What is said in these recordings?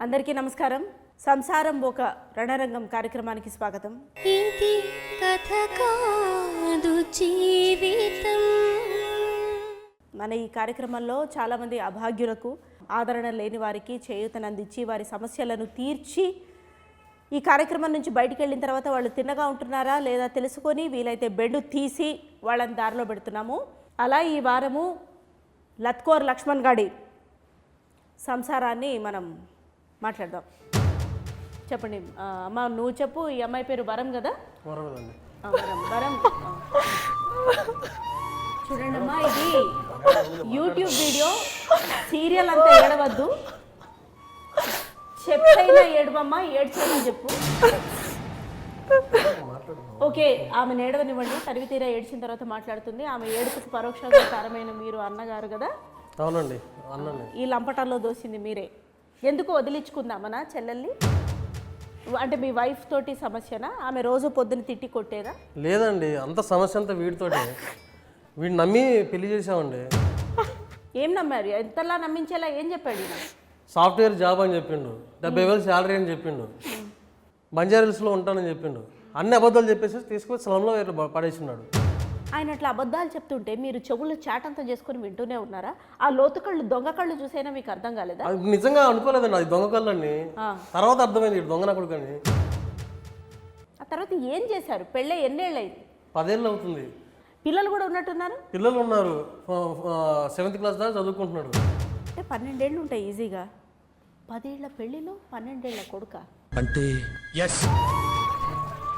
అందరికీ నమస్కారం. సంసారం ఒక రణరంగం కార్యక్రమానికి స్వాగతం. ఇది కథ కాదు జీవితం. మన ఈ కార్యక్రమంలో చాలామంది అభాగ్యులకు ఆదరణ లేని వారికి చేయూతనందించి వారి సమస్యలను తీర్చి ఈ కార్యక్రమం నుంచి బయటికి వెళ్ళిన తర్వాత వాళ్ళు తిన్నగా ఉంటున్నారా లేదా తెలుసుకొని వీలైతే బెడ్ తీసి వాళ్ళని దారిలో పెడుతున్నాము. అలా ఈ వారము లత్కోర్ లక్ష్మణ్ గాడి సంసారాన్ని మనం మాట్లాడదాం. చెప్పండి అమ్మ నువ్వు చెప్పు ఈ అమ్మాయి పేరు వరం కదా? వరం. చూడండి అమ్మా ఇది యూట్యూబ్ వీడియో సీరియల్ అంతా ఏడవద్దు. చెప్పైనా ఏడవమ్మ ఏడ్చేయమని చెప్పు. ఓకే ఆమె ఏడవనివ్వండి తరివి తీరా ఏడ్చిన తర్వాత మాట్లాడుతుంది. ఆమె ఏడుపుకి పరోక్షంగా కారమైన మీరు అన్నగారు కదా? అవునండి ఈ లంపటాల్లో దోసింది మీరే. ఎందుకు వదిలించుకుందామనా చెల్లెల్ని? అంటే మీ వైఫ్ తోటి సమస్యనా? ఆమె రోజు పొద్దున తిట్టి కొట్టేదా? లేదండి అంత సమస్య అంతా వీడితోటే. వీడిని నమ్మి పెళ్ళి చేసామండి ఏం నమ్మారు? ఎంతలా నమ్మించేలా ఏం చెప్పాడు ఈయన? సాఫ్ట్వేర్ జాబ్ అని చెప్పిండు. డెబ్బై వేలు శాలరీ అని చెప్పిండు. బంజారాహిల్స్లో ఉంటానని చెప్పిండు. అన్ని అబద్ధాలు చెప్పేసి తీసుకొని స్లంలో పడేసినాడు. ఆయన అట్లా అబద్ధాలు చెప్తుంటే మీరు చెవులు చాటంతా చేసుకొని వింటూనే ఉన్నారా? ఆ లోతు కళ్ళు దొంగ కళ్ళు చూసైనా మీకు అర్థం కాలేదా? అది నిజంగా అనుకోలేదండి అది దొంగ కళ్ళని ఆ. తర్వాత అర్థమైంది ఈడు దొంగ నా కొడుకని ఆ తర్వాత ఏం చేశారు? పెళ్ళే ఎన్నేళ్ళైంది పదేళ్ళు అవుతుంది పిల్లలు కూడా ఉన్నట్టున్నారు? పిల్లలు ఉన్నారు. సెవెంత్ క్లాస్ దాకా చదువుకుంటున్నాడు. అంటే పన్నెండేళ్ళు ఉంటాయి ఈజీగా. పదేళ్ళ పెళ్ళిలో పన్నెండేళ్ళ కొడుక. అంటే ఎస్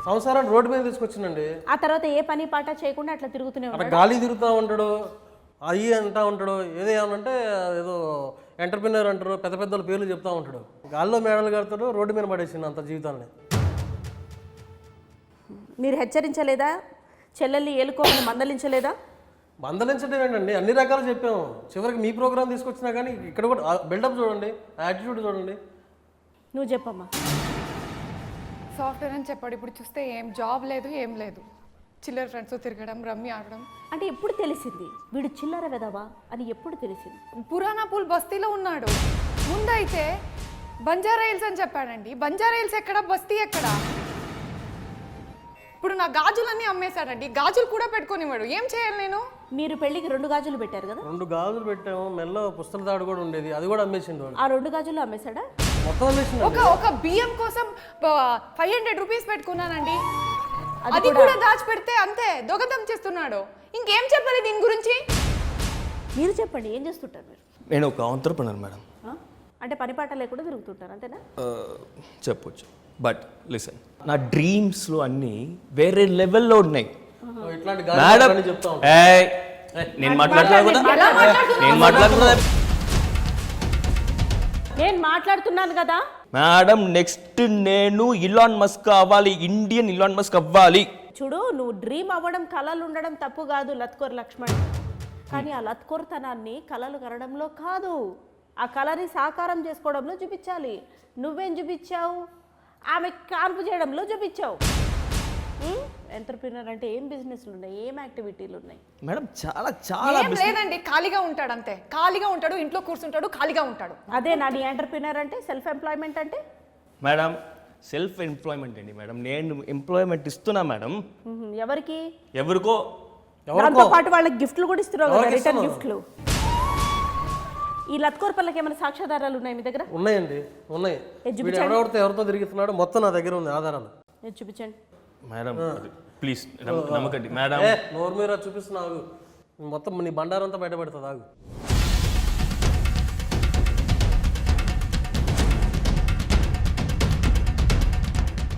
సంసారాన్ని రోడ్డు మీద తీసుకొచ్చిందండి. ఆ తర్వాత ఏ పని పాట చేయకుండా అట్లా తిరుగుతూనే అట్లా ఉన్నాడు? గాలి తిరుగుతూ ఉంటాడు అయ్యి అంటా ఉంటాడు ఏదో ఏమనంటే ఏదో ఎంటర్ప్రినర్ అంటారు పెద్ద పెద్దల పేర్లు చెప్తా ఉంటాడు. గాల్లో మేడలు కడతాడు రోడ్డు మీద పడేసింది అంత జీవితాన్ని. మీరు హెచ్చరించలేదా? చెల్లెల్ని ఏలుకోమని మందలించలేదా? మందలించడం ఏంటండి? అన్ని రకాలు చెప్పాము చివరికి మీ ప్రోగ్రామ్ తీసుకొచ్చినా కానీ ఇక్కడ కూడా బిల్డప్ చూడండి యాటిట్యూడ్ చూడండి. నువ్వు చెప్పమ్మా. సాఫ్ట్వేర్ అని చెప్పాడు. ఇప్పుడు చూస్తే ఏం జాబ్ లేదు ఏం లేదు. చిల్లర ఫ్రెండ్స్ తిరగడం రమ్మి ఆడడం. అంటే ఎప్పుడు తెలిసింది? వీడు చిల్లర వెదవా అని ఎప్పుడు తెలిసింది? పురాణా పూల్ బస్తీలో ఉన్నాడు. ముందైతే బంజారా హిల్స్ అని చెప్పాడండి. బంజారా హిల్స్ ఎక్కడ? బస్తీ ఎక్కడ? ఇప్పుడు నా గాజులన్నీ అమ్మేశాడండి. గాజులు కూడా పెట్టుకునివాడు ఏం చేయాలి నేను? మీరు పెళ్ళికి రెండు గాజులు పెట్టారు కదా? రెండు గాజులు పెట్టాము. మెల్ల పుస్తల తాడు కూడా ఉండేది. అది కూడా అమ్మేసిండు వాడు. ఆ రెండు గాజులు అమ్మేశాడా? ఒక ఒక బియ్యం కోసం ఫైవ్ హండ్రెడ్ రూపీస్ పెట్టుకున్నానండి. అది కూడా దాచిపెడితే అంతే దొంగతనం చేస్తున్నాడు. ఇంకేం చెప్పాలి దీని గురించి? మీరు చెప్పండి ఏం చేస్తుంటారు మీరు? నేను ఒక ఆంటర్ప్రినర్ మేడం? అంటే పని పాట లేకుండా తిరుగుతుంటారు అంతేనా? చెప్పొచ్చు. బట్ లిసన్ నా డ్రీమ్స్లో అన్నీ వేరే లెవెల్లో ఉన్నాయి. మేడం నేను మాట్లాడుతున్నా నేను మాట్లాడుతున్నా నేను మాట్లాడుతున్నాను కదా. మేడం నెక్స్ట్ నేను ఇలాన్ మస్క్ అవ్వాలి ఇండియన్ ఇలాన్ మస్క్ అవ్వాలి. చూడు నువ్వు డ్రీమ్ అవ్వడం కళలు ఉండడం తప్పు కాదు లత్కోర్ లక్ష్మణ్. కానీ ఆ లత్కోర్తనాన్ని కళలు కనడంలో కాదు. ఆ కళని సాకారం చేసుకోవడంలో చూపించాలి. నువ్వేం చూపించావు? ఆమె కాన్పు చేయడంలో చూపించావు. ఎంటర్ప్రినర్ అంటే ఏం బిజినెస్లు ఉన్నాయి? ఏం యాక్టివిటీలు ఉన్నాయి? మేడం చాలా చాలా ఏం లేదండి ఖాళీగా ఉంటాడు అంతే. ఖాళీగా ఉంటాడు ఇంట్లో కూర్చుంటాడు ఖాళీగా ఉంటాడు. అదే నా నీ ఎంటర్ప్రినర్ అంటే సెల్ఫ్ ఎంప్లాయ్మెంట్ అంటే? మేడం సెల్ఫ్ ఎంప్లాయ్మెంట్ అండి మేడం. నేను ఎంప్లాయ్మెంట్ ఇస్తున్నా మేడం. ఎవరికి? ఎవరికో? దాంతో పాటు వాళ్ళకి గిఫ్ట్లు కూడా ఇస్తున్నావు కదా రిటర్న్? గిఫ్ట్లు. ఈ లత్కోర్ పళ్ళకి ఏమైనా సాక్ష్యాధారాలు ఉన్నాయి మీ దగ్గర? ఉన్నాయండి ఉన్నాయి. ఎవరెవరితో ఎవరితో తిరుగుతున్నాడు మొత్తం నా దగ్గర ఉంది ఆధారాలు. నేను చూపించండి. మేడం ప్లీజ్ నమ్మకండి. మేడం. నోరు మీద చూపిస్తున్నా ఆగు. మొత్తం నీ బండారం అంతా బయటపడుతుంది ఆగు.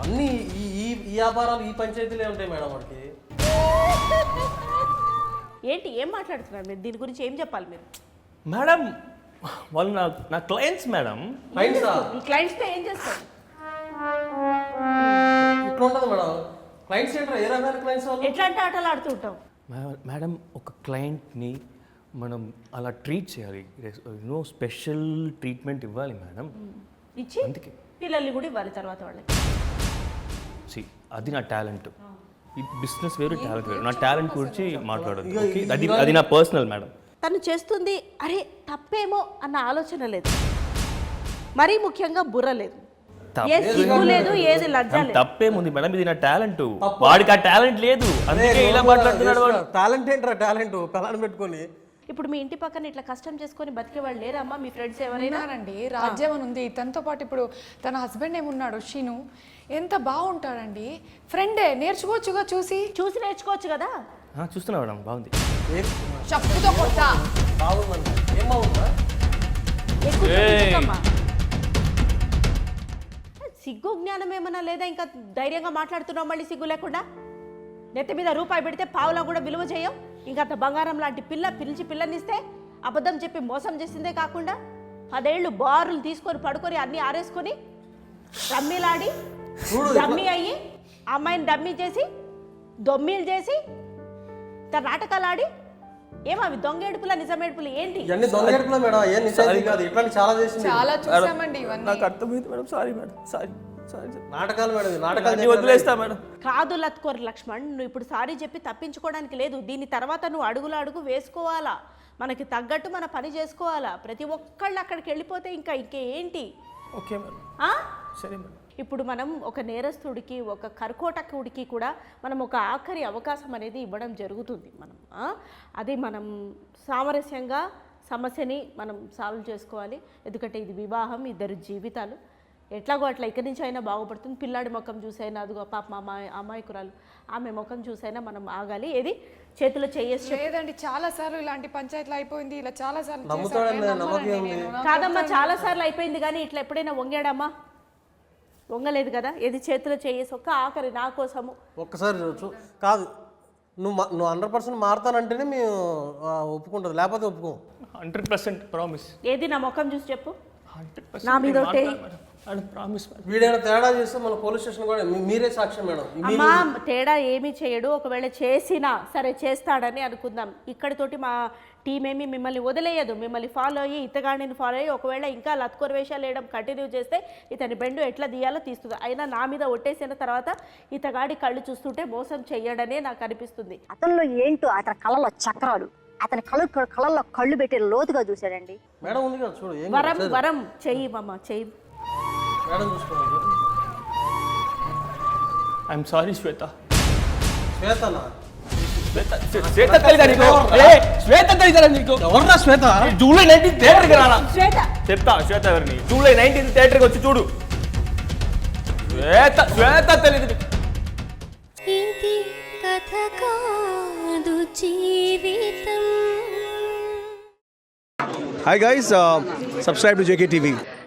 అన్నీ ఈ ఈ వ్యాపారాలు ఈ పంచాయతీలే ఉంటాయి మేడం వాడికి. ఏంటి ఏం మాట్లాడుతున్నారు మీరు? దీని గురించి ఏం చెప్పాలి మీరు? మేడం వాళ్ళు నా నా క్లయింట్స్ మేడం. క్లయింట్సా క్లయింట్స్తో ఏం చేస్తారు? ఇట్లా ఉంటుంది మేడం? క్లయింట్స్ ఏంటారు? ఏ రకమైన క్లయింట్స్ వాళ్ళు? ఎట్లాంటి ఆటలు ఆడుతుంటాం మేడం ఒక క్లయింట్ని మనం అలా ట్రీట్ చేయాలి. నో స్పెషల్ ట్రీట్మెంట్ ఇవ్వాలి మేడం. ఇచ్చి అందుకే. పిల్లల్ని కూడా ఇవ్వాలి తర్వాత వాళ్ళకి. సి అది నా టాలెంట్. ఈ బిజినెస్ వేరు టాలెంట్ వేరు. నా టాలెంట్ గురించి మాట్లాడదు ఓకే? అది అది నా పర్సనల్ మేడం. తను చేస్తుంది అరే తప్పేమో అన్న ఆలోచన లేదు. మరీ ముఖ్యంగా బుర్ర లేదు. ఏ సిగ్గు లేదు. ఏది లజ్జ లేదు. తప్పేముంది మేడం ఇది నా టాలెంట్. వాడికి ఆ టాలెంట్ లేదు. అందుకే ఇలా మాట్లాడుతున్నాడు వాడు. టాలెంట్ ఏంట్రా టాలెంట్? పిల్లని పెట్టుకొని. ఇప్పుడు మీ ఇంటి పక్కన ఇట్లా కష్టం చేసుకొని బతికే వాళ్ళు లేరమ్మా మీ ఫ్రెండ్స్ ఎవరైనా? ఉన్నారండి. రాజ్యం అని ఉంది. తనతో పాటు ఇప్పుడు తన హస్బెండ్ ఏమున్నాడు? షీను. ఎంత బాగుంటాడండి. ఫ్రెండే నేర్చుకోవచ్చుగా చూసి? చూసి నేర్చుకోవచ్చు కదా. ఆ, చూస్తున్నా మేడం బాగుంది. చెప్పుతో కొడతా. బాగుందండి ఏం బాగుందా. సిగ్గు జ్ఞానం ఏమన్నా లేదా ఇంకా ధైర్యంగా మాట్లాడుతున్నావు మళ్ళీ సిగ్గు లేకుండా? నెత్తి మీద రూపాయి పెడితే పావులా కూడా విలువ చేయం? ఇంకా అంత బంగారం లాంటి పిల్ల పిలిచి పిల్లనిస్తే అబద్ధం చెప్పి మోసం చేసిందే కాకుండా పదేళ్ళు బారులు తీసుకొని పడుకొని అన్నీ ఆరేసుకొని రమ్మీలాడి డమ్మీ అయ్యి అమ్మాయిని డమ్మీ చేసి దొమ్మీలు చేసి తన నాటకాలు ఆడి ఏమవి దొంగేడుపుల నిజమేడుపులు ఏంటి? ఇవన్నీ దొంగ మేడం ఏం నిజాయితీ కాదు. ఇట్లాంటి చాలా చేసింది. చాలా చూసామండి ఇవన్నీ. నాకు అర్థమైంది madam. Sorry madam. Sorry sorry నాటకాలు మేడం వదిలేస్తా మేడం. కాదు లత్కోర్ లక్ష్మణ్ నువ్వు ఇప్పుడు సారీ చెప్పి తప్పించుకోవడానికి లేదు. దీని తర్వాత నువ్వు అడుగులు అడుగు వేసుకోవాలా? మనకి తగ్గట్టు మన పని చేసుకోవాలా? ప్రతి ఒక్కళ్ళు అక్కడికి వెళ్ళిపోతే ఇంకా ఇంకేంటి? Okay madam. ఆ? సరే మేడం. ఇప్పుడు మనం ఒక నేరస్తుడికి ఒక కర్కోటకుడికి కూడా మనం ఒక ఆఖరి అవకాశం అనేది ఇవ్వడం జరుగుతుంది మనం ఆ? అది మనం సామరస్యంగా సమస్యని మనం సాల్వ్ చేసుకోవాలి. ఎందుకంటే ఇది వివాహం ఇద్దరు జీవితాలు. ఎట్లాగో అట్లా ఇక్కడి నుంచి అయినా బాగుపడుతుంది. పిల్లాడి ముఖం చూసైనా అదిగో పాప మా అమ్మాయి అమాయకురాలు. ఆమె ముఖం చూసైనా మనం ఆగాలి. ఏది? చేతిలో చేయేసి లేదండి చాలా సార్లు ఇలాంటి పంచాయతీలు అయిపోయింది. ఇలా చాలా సార్లు. కాదమ్మా చాలా సార్లు అయిపోయింది కానీ ఇట్లా ఎప్పుడైనా వంగాడమ్మా? వంగలేదు కదా? ఏది చేతిలో చేయేసి ఒక్క ఆఖరి నా కోసము. ఒక్కసారి చూ కాదు నువ్వు మా- నువ్వు హండ్రెడ్ పర్సెంట్ మారుతానంటేనే మేము ఆ, ఒప్పుకుంటుంది. లేకపోతే ఒప్పుకోం హండ్రెడ్ పర్సెంట్ ప్రామిస్. ఏది నా ముఖం చూసి చెప్పు. హండ్రెడ్ నా మీద ఒకటే. ప్రామిస్ వీడైనా తేడా చేస్తే మన పోలీస్ స్టేషన్ కూడా మీరే సాక్ష్యం మేడం. అమ్మా తేడా ఏమీ చేయడు. ఒకవేళ చేసినా సరే చేస్తాడని అనుకుందాం. ఇక్కడితోటి మా టీం ఏమి మిమ్మల్ని వదిలేయదు. మిమ్మల్ని ఫాలో అయ్యి ఇతగాడిని ఫాలో అయ్యి ఒకవేళ ఇంకా లత్కొర వేషాలు వేయడం కంటిన్యూ చేస్తే ఇతని బెండు ఎట్లా తీయాలో తీస్తుంది. అయినా నా మీద ఒట్టేసిన తర్వాత ఇతగాడి కళ్ళు చూస్తుంటే మోసం చెయ్యడనే నాకు అనిపిస్తుంది. అతనిలో ఏంటో అతని కళ్ళలో చక్రాలు. అతని కళ్ళు కళ్ళల్లో కళ్ళు పెట్టి లోతుగా చూశాడండి. మేడం ఉంది కదా చూడు ఏం వరం వరం చెయ్యి మమ్మ చెయ్యి. ఐఎమ్ సారీ శ్వేత శ్వేతనా? శ్వేత శ్వేత తెలీదా నీకు? ఏ, శ్వేత తెలీదా నీకు? ఎవర్రా శ్వేత? జూలై నైన్టీన్ థియేటర్కి శ్వేత. చెప్తా శ్వేత ఎవరిని? జూలై నైన్టీన్ థియేటర్కి వచ్చి చూడు. శ్వేత శ్వేత తెలియదు నీకు. ఇది కథ కాదు జీవితం. Hi guys, uh, subscribe to JKTV.